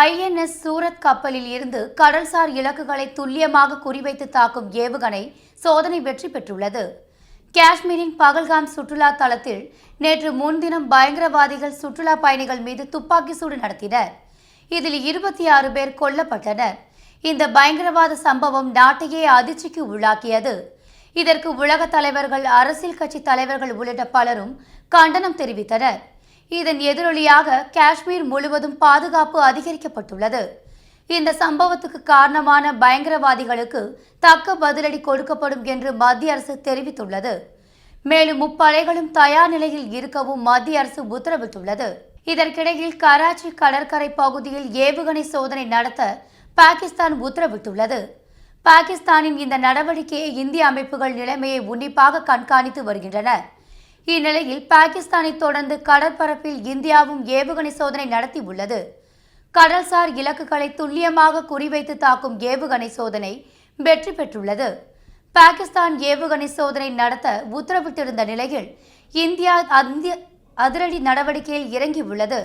INS Surat கப்பலில் இருந்து கடல்சார் இலக்குகளை துல்லியமாக குறிவைத்து தாக்கும் ஏவுகணை சோதனை வெற்றி பெற்றுள்ளது. காஷ்மீரின் பகல்காம் சுற்றுலா தளத்தில் நேற்று முன்தினம் பயங்கரவாதிகள் சுற்றுலா பயணிகள் மீது துப்பாக்கி சூடு நடத்தினர். இதில் இருபத்தி ஆறு பேர் கொல்லப்பட்டனர். இந்த பயங்கரவாத சம்பவம் நாட்டையே அதிர்ச்சிக்கு உள்ளாக்கியது. இதற்கு உலக தலைவர்கள் அரசியல் கட்சி தலைவர்கள் உள்ளிட்ட பலரும் கண்டனம் தெரிவித்தனர். இதன் எதிரொலியாக காஷ்மீர் முழுவதும் பாதுகாப்பு அதிகரிக்கப்பட்டுள்ளது. இந்த சம்பவத்துக்கு காரணமான பயங்கரவாதிகளுக்கு தக்க பதிலடி கொடுக்கப்படும் என்று மத்திய அரசு தெரிவித்துள்ளது. மேலும் முப்படைகளும் தயார் நிலையில் இருக்கவும் மத்திய அரசு உத்தரவிட்டுள்ளது. இதற்கிடையில் கராச்சி கடற்கரை பகுதியில் ஏவுகணை சோதனை நடத்த பாகிஸ்தான் உத்தரவிட்டுள்ளது. பாகிஸ்தானின் இந்த நடவடிக்கையை இந்திய அமைப்புகள் நிலைமையை உன்னிப்பாக கண்காணித்து வருகின்றன. இந்நிலையில் பாகிஸ்தானை தொடர்ந்து கடற்பரப்பில் இந்தியாவும் ஏவுகணை சோதனை நடத்தி உள்ளது கடல்சார் இலக்குகளை துல்லியமாக குறிவைத்து தாக்கும் ஏவுகணை சோதனை வெற்றி பெற்றுள்ளது. பாகிஸ்தான் ஏவுகணை சோதனை நடத்த உத்தரவிட்டிருந்த நிலையில் இந்தியா அந்த அதிரடி நடவடிக்கையில் இறங்கியுள்ளது.